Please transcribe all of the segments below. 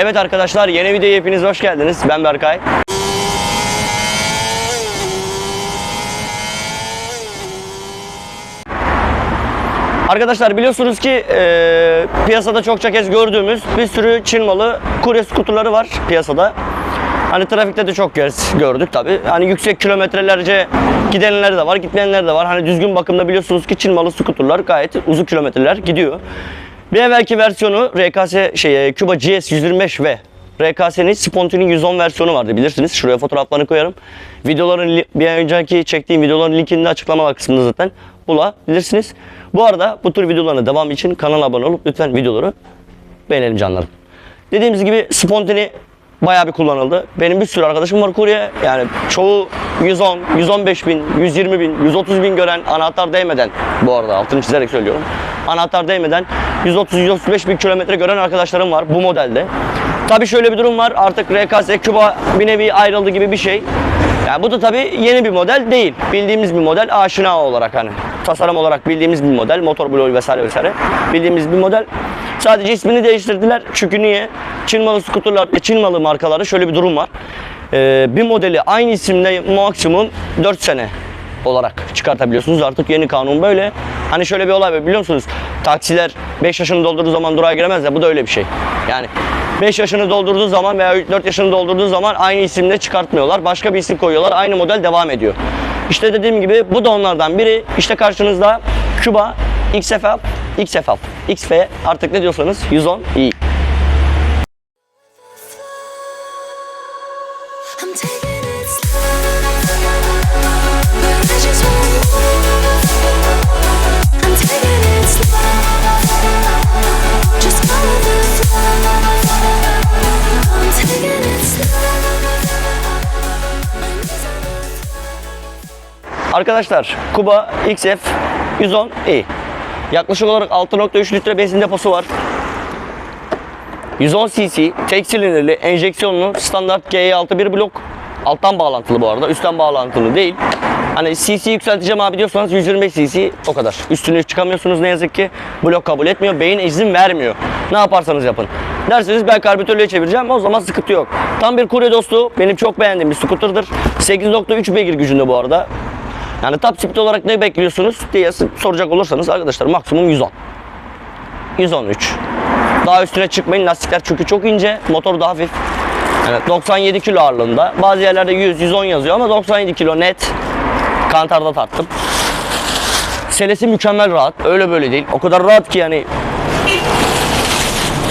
Evet arkadaşlar yeni videoya hepiniz hoş geldiniz. Ben Berkay. Arkadaşlar biliyorsunuz ki e, piyasada çokça kez gördüğümüz bir sürü Çin malı kurye skuterları var piyasada. Hani trafikte de çok kez gördük tabi. Hani yüksek kilometrelerce gidenler de var, gitmeyenler de var. Hani düzgün bakımda biliyorsunuz ki Çin malı skuterlar gayet uzun kilometreler gidiyor. Bir evvelki versiyonu RKS şey Cuba GS 125 ve RKS'nin Sponti'nin 110 versiyonu vardı bilirsiniz. Şuraya fotoğraflarını koyarım. Videoların bir önceki çektiğim videoların linkini de açıklama kısmında zaten bulabilirsiniz. Bu arada bu tür videoların devamı için kanala abone olup lütfen videoları beğenelim canlarım. Dediğimiz gibi Spontini bayağı bir kullanıldı. Benim bir sürü arkadaşım var kurye. Yani çoğu 110, 115 bin, 120 bin, 130 bin gören anahtar değmeden bu arada altını çizerek söylüyorum. Anahtar değmeden 130-135 bin kilometre gören arkadaşlarım var bu modelde. Tabi şöyle bir durum var artık RKS Cuba bir nevi ayrıldı gibi bir şey. Yani bu da tabi yeni bir model değil. Bildiğimiz bir model aşina olarak hani tasarım olarak bildiğimiz bir model. Motor bloğu vesaire vesaire. Bildiğimiz bir model. Sadece ismini değiştirdiler. Çünkü niye? Çin malı skuterlar, e, Çin malı markaları şöyle bir durum var. Ee, bir modeli aynı isimle maksimum 4 sene olarak çıkartabiliyorsunuz. Artık yeni kanun böyle. Hani şöyle bir olay var biliyor musunuz? Taksiler 5 yaşını doldurduğu zaman durağa giremez ya bu da öyle bir şey. Yani 5 yaşını doldurduğu zaman veya 4 yaşını doldurduğu zaman aynı isimle çıkartmıyorlar. Başka bir isim koyuyorlar. Aynı model devam ediyor. İşte dediğim gibi bu da onlardan biri. İşte karşınızda Cuba XFL, XFL, XF artık ne diyorsanız 110 iyi. I'm taking it slow, but I just want more. I'm taking it slow, just follow the flow. I'm taking it slow. My knees on the Arkadaşlar Kuba XF 110 iyi. Yaklaşık olarak 6.3 litre benzin deposu var. 110 cc tek silindirli enjeksiyonlu standart GE6 bir blok. Alttan bağlantılı bu arada. Üstten bağlantılı değil. Hani cc yükselteceğim abi diyorsanız 125 cc o kadar. Üstünü çıkamıyorsunuz ne yazık ki. Blok kabul etmiyor. Beyin izin vermiyor. Ne yaparsanız yapın. Derseniz ben karbüratörlüğe çevireceğim. O zaman sıkıntı yok. Tam bir kurye dostu. Benim çok beğendiğim bir scooter'dır. 8.3 beygir gücünde bu arada. Yani top speed olarak ne bekliyorsunuz diye soracak olursanız arkadaşlar maksimum 110. 113. Daha üstüne çıkmayın lastikler çünkü çok ince, motor da hafif. Yani 97 kilo ağırlığında. Bazı yerlerde 100, 110 yazıyor ama 97 kilo net. Kantarda tarttım. Selesi mükemmel rahat. Öyle böyle değil. O kadar rahat ki yani.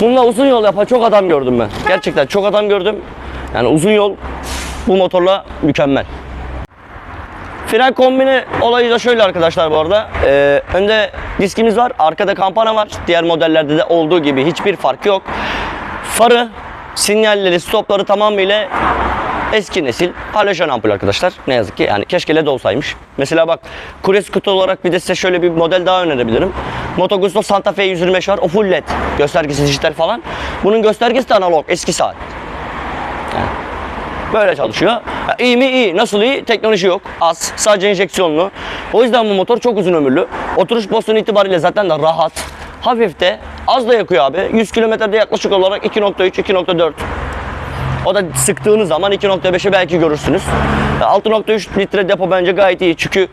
Bununla uzun yol yapan çok adam gördüm ben. Gerçekten çok adam gördüm. Yani uzun yol bu motorla mükemmel. Fren kombini olayı da şöyle arkadaşlar bu arada. Ee, önde diskimiz var, arkada kampana var. Diğer modellerde de olduğu gibi hiçbir fark yok. Farı, sinyalleri, stopları tamamıyla eski nesil halojen ampul arkadaşlar. Ne yazık ki yani keşke led olsaymış. Mesela bak kurye scooter olarak bir de size şöyle bir model daha önerebilirim. Moto Guzzo Santa Fe 125 var. O full led. Göstergesi dijital falan. Bunun göstergesi de analog eski saat. Böyle çalışıyor. Ha, İyi mi? İyi. Nasıl iyi? Teknoloji yok. Az. Sadece enjeksiyonlu. O yüzden bu motor çok uzun ömürlü. Oturuş pozisyonu itibariyle zaten de rahat. Hafif de. Az da yakıyor abi. 100 kilometrede yaklaşık olarak 2.3, 2.4. O da sıktığınız zaman 2.5'e belki görürsünüz. Ya 6.3 litre depo bence gayet iyi. Çünkü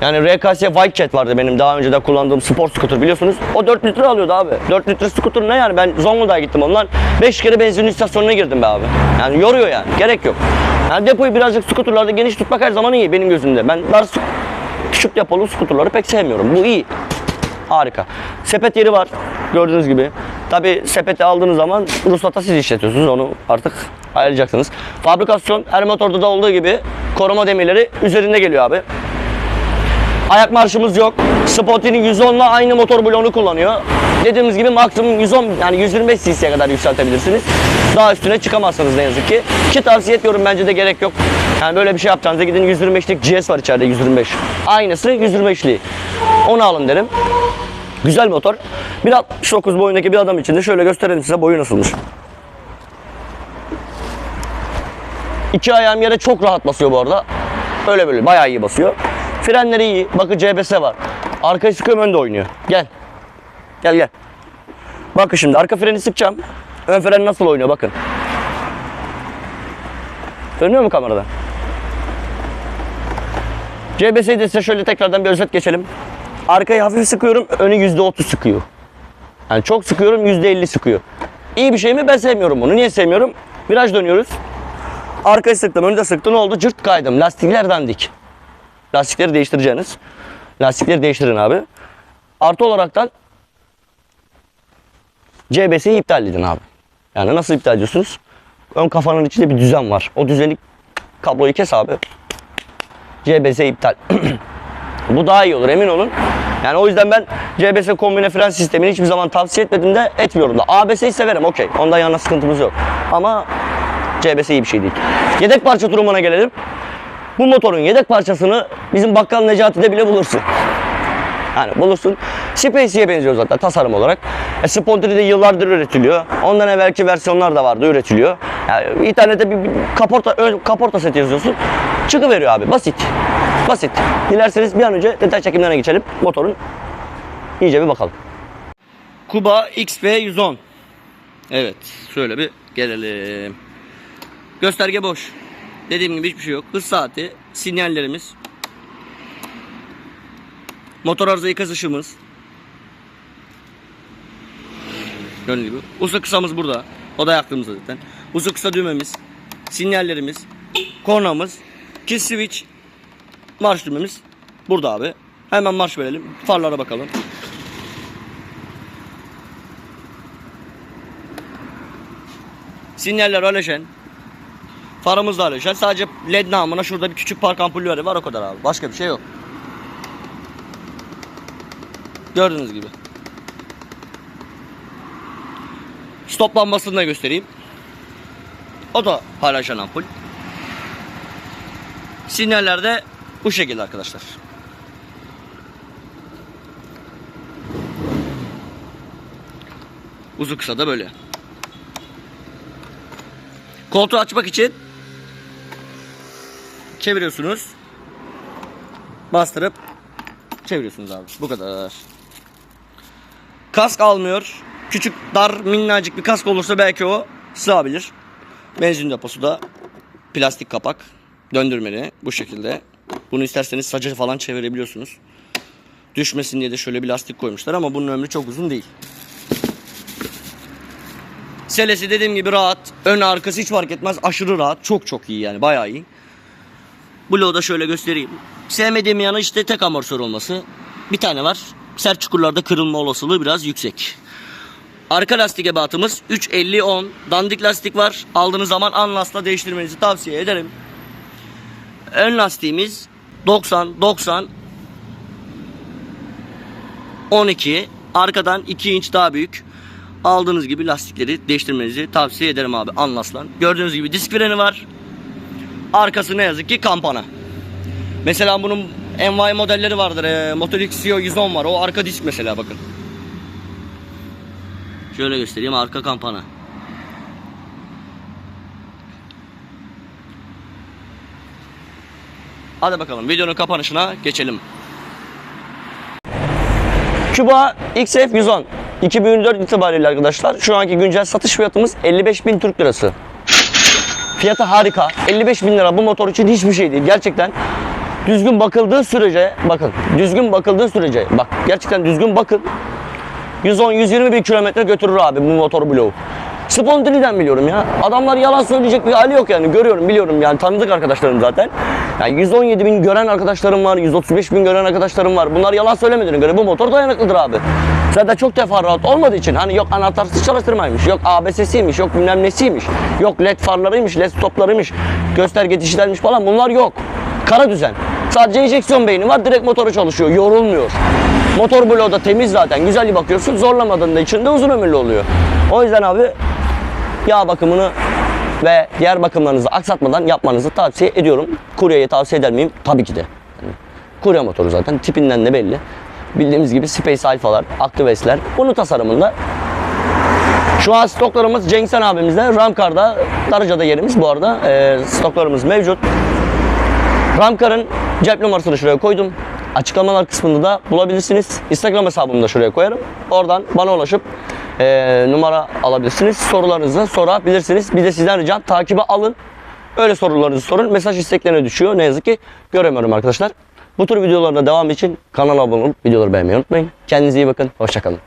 yani RKS Wildcat vardı benim daha önce de kullandığım spor scooter biliyorsunuz. O 4 litre alıyordu abi. 4 litre scooter ne yani? Ben Zonguldak'a gittim ondan. 5 kere benzin istasyonuna girdim be abi. Yani yoruyor yani. Gerek yok. Yani depoyu birazcık scooterlarda geniş tutmak her zaman iyi benim gözümde. Ben dar küçük depolu scooterları pek sevmiyorum. Bu iyi. Harika. Sepet yeri var gördüğünüz gibi. Tabi sepeti aldığınız zaman ruhsata siz işletiyorsunuz onu artık ayarlayacaksınız. Fabrikasyon her motorda da olduğu gibi koruma demirleri üzerinde geliyor abi. Ayak marşımız yok. Spoti'nin 110'la aynı motor bloğunu kullanıyor. Dediğimiz gibi maksimum 110 yani 125 cc'ye kadar yükseltebilirsiniz. Daha üstüne çıkamazsınız ne yazık ki. Ki tavsiye etmiyorum bence de gerek yok. Yani böyle bir şey yapacağınıza gidin 125'lik GS var içeride 125. Aynısı 125'li. Onu alın derim. Güzel motor. 1.69 boyundaki bir adam için de şöyle gösterelim size boyu nasılmış. İki ayağım yere çok rahat basıyor bu arada. Öyle böyle bayağı iyi basıyor. Frenleri iyi. Bakın CBS var. Arkayı sıkıyorum önde oynuyor. Gel. Gel gel. Bakın şimdi arka freni sıkacağım. Ön fren nasıl oynuyor bakın. Dönüyor mu kamerada? CBS'yi de size şöyle tekrardan bir özet geçelim. Arkayı hafif sıkıyorum, önü %30 sıkıyor. Yani çok sıkıyorum, %50 sıkıyor. İyi bir şey mi? Ben sevmiyorum bunu. Niye sevmiyorum? Viraj dönüyoruz. Arkayı sıktım, önü de sıktı. Ne oldu? Cırt kaydım. Lastikler dandik. Lastikleri değiştireceğiniz. Lastikleri değiştirin abi. Artı olaraktan CBS'yi iptal edin abi. Yani nasıl iptal ediyorsunuz? Ön kafanın içinde bir düzen var. O düzeni kabloyu kes abi. CBS iptal. Bu daha iyi olur emin olun. Yani o yüzden ben CBS kombine fren sistemini hiçbir zaman tavsiye etmedim de etmiyorum da. ABS'yi severim okey. Ondan yana sıkıntımız yok. Ama CBS iyi bir şey değil. Yedek parça durumuna gelelim. Bu motorun yedek parçasını bizim bakkal Necati'de bile bulursun. Yani bulursun. Spacey'e benziyor zaten tasarım olarak. E, Spontane'de yıllardır üretiliyor. Ondan evvelki versiyonlar da vardı üretiliyor. Yani internette bir, kaporta, kaporta seti yazıyorsun. Çıkıveriyor abi basit. Basit. Dilerseniz bir an önce detay çekimlerine geçelim. Motorun iyice bir bakalım. Kuba XP110. Evet şöyle bir gelelim. Gösterge boş. Dediğim gibi hiçbir şey yok. Hız saati, sinyallerimiz, Motor arıza ikaz ışığımız. Gördüğünüz gibi. Usu kısamız burada. O da yaktığımız zaten. Usu kısa düğmemiz. Sinyallerimiz. Kornamız. Kiss switch. Marş düğmemiz. Burada abi. Hemen marş verelim. Farlara bakalım. Sinyaller halojen. Farımız da halojen. Sadece led namına şurada bir küçük park ampulleri var o kadar abi. Başka bir şey yok. Gördüğünüz gibi. Stop lambasını da göstereyim. O da halojen ampul. Sinyaller de bu şekilde arkadaşlar. Uzun kısa da böyle. Koltuğu açmak için çeviriyorsunuz. Bastırıp çeviriyorsunuz abi. Bu kadar. Kask almıyor. Küçük dar minnacık bir kask olursa belki o sığabilir. Benzin deposu da plastik kapak. Döndürmeli bu şekilde. Bunu isterseniz saca falan çevirebiliyorsunuz. Düşmesin diye de şöyle bir lastik koymuşlar ama bunun ömrü çok uzun değil. Selesi dediğim gibi rahat. Ön arkası hiç fark etmez. Aşırı rahat. Çok çok iyi yani. Bayağı iyi. Bloğu da şöyle göstereyim. Sevmediğim yanı işte tek amortisör olması. Bir tane var. Sert çukurlarda kırılma olasılığı biraz yüksek. Arka lastik ebatımız 350-10. Dandik lastik var. Aldığınız zaman Anlas'la değiştirmenizi tavsiye ederim. Ön lastiğimiz 90, 90, 12. Arkadan 2 inç daha büyük. Aldığınız gibi lastikleri değiştirmenizi tavsiye ederim abi Anlas'la. Gördüğünüz gibi disk freni var. Arkası ne yazık ki kampana. Mesela bunun NY modelleri vardır. E, Motor XCO 110 var. O arka disk mesela bakın. Şöyle göstereyim arka kampana. Hadi bakalım videonun kapanışına geçelim. Küba XF 110 2024 itibariyle arkadaşlar şu anki güncel satış fiyatımız 55.000 Türk Lirası. Fiyatı harika. 55 bin lira bu motor için hiçbir şey değil. Gerçekten düzgün bakıldığı sürece bakın düzgün bakıldığı sürece bak gerçekten düzgün bakın 110-120 bin kilometre götürür abi bu motor bloğu. Spontaneden biliyorum ya. Adamlar yalan söyleyecek bir hali yok yani. Görüyorum biliyorum yani tanıdık arkadaşlarım zaten. Yani 117 bin gören arkadaşlarım var. 135 bin gören arkadaşlarım var. Bunlar yalan söylemediğine göre bu motor dayanıklıdır abi. Zaten çok teferruat olmadığı için hani yok anahtarsız çalıştırmaymış, yok ABS'siymiş, yok bilmem nesiymiş, yok led farlarıymış, led stoplarıymış, gösterge dişlermiş falan bunlar yok. Kara düzen. Sadece enjeksiyon beyni var direkt motoru çalışıyor, yorulmuyor. Motor bloğu da temiz zaten, güzel bir bakıyorsun, zorlamadığında içinde uzun ömürlü oluyor. O yüzden abi yağ bakımını ve diğer bakımlarınızı aksatmadan yapmanızı tavsiye ediyorum. Kuryeyi tavsiye eder miyim? Tabii ki de. Yani kurye motoru zaten tipinden de belli. Bildiğimiz gibi Space Alpha'lar, Actives'ler bunun tasarımında. Şu an stoklarımız Cenksen abimizde. Ramkar'da, Darıca'da yerimiz bu arada. Ee, stoklarımız mevcut. Ramkar'ın cep numarasını şuraya koydum. Açıklamalar kısmında da bulabilirsiniz. Instagram hesabımı da şuraya koyarım. Oradan bana ulaşıp e, numara alabilirsiniz. Sorularınızı sorabilirsiniz. Bir de sizden ricam takibe alın. Öyle sorularınızı sorun. Mesaj isteklerine düşüyor. Ne yazık ki göremiyorum arkadaşlar. Bu tür videolarda devam için kanala abone olup videoları beğenmeyi unutmayın. Kendinize iyi bakın. Hoşçakalın.